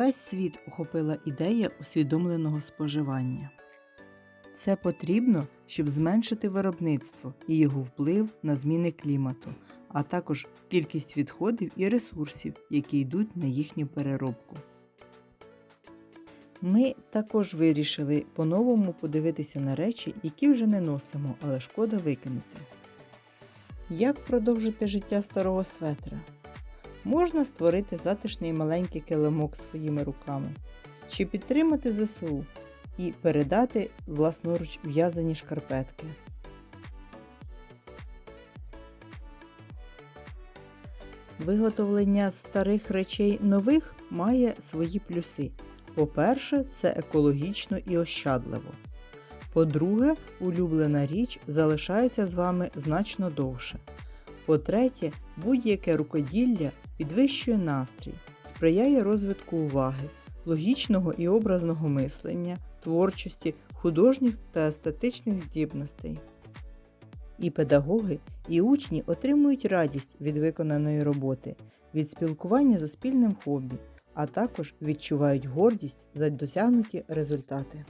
Весь світ охопила ідея усвідомленого споживання. Це потрібно, щоб зменшити виробництво і його вплив на зміни клімату, а також кількість відходів і ресурсів, які йдуть на їхню переробку. Ми також вирішили по-новому подивитися на речі, які вже не носимо, але шкода викинути. Як продовжити життя старого светра? Можна створити затишний маленький килимок своїми руками, чи підтримати ЗСУ і передати власноруч в'язані шкарпетки. Виготовлення старих речей нових має свої плюси. По-перше, це екологічно і ощадливо. По-друге, улюблена річ залишається з вами значно довше. По-третє, будь-яке рукоділля підвищує настрій, сприяє розвитку уваги, логічного і образного мислення, творчості, художніх та естетичних здібностей. І педагоги, і учні отримують радість від виконаної роботи, від спілкування за спільним хобі, а також відчувають гордість за досягнуті результати.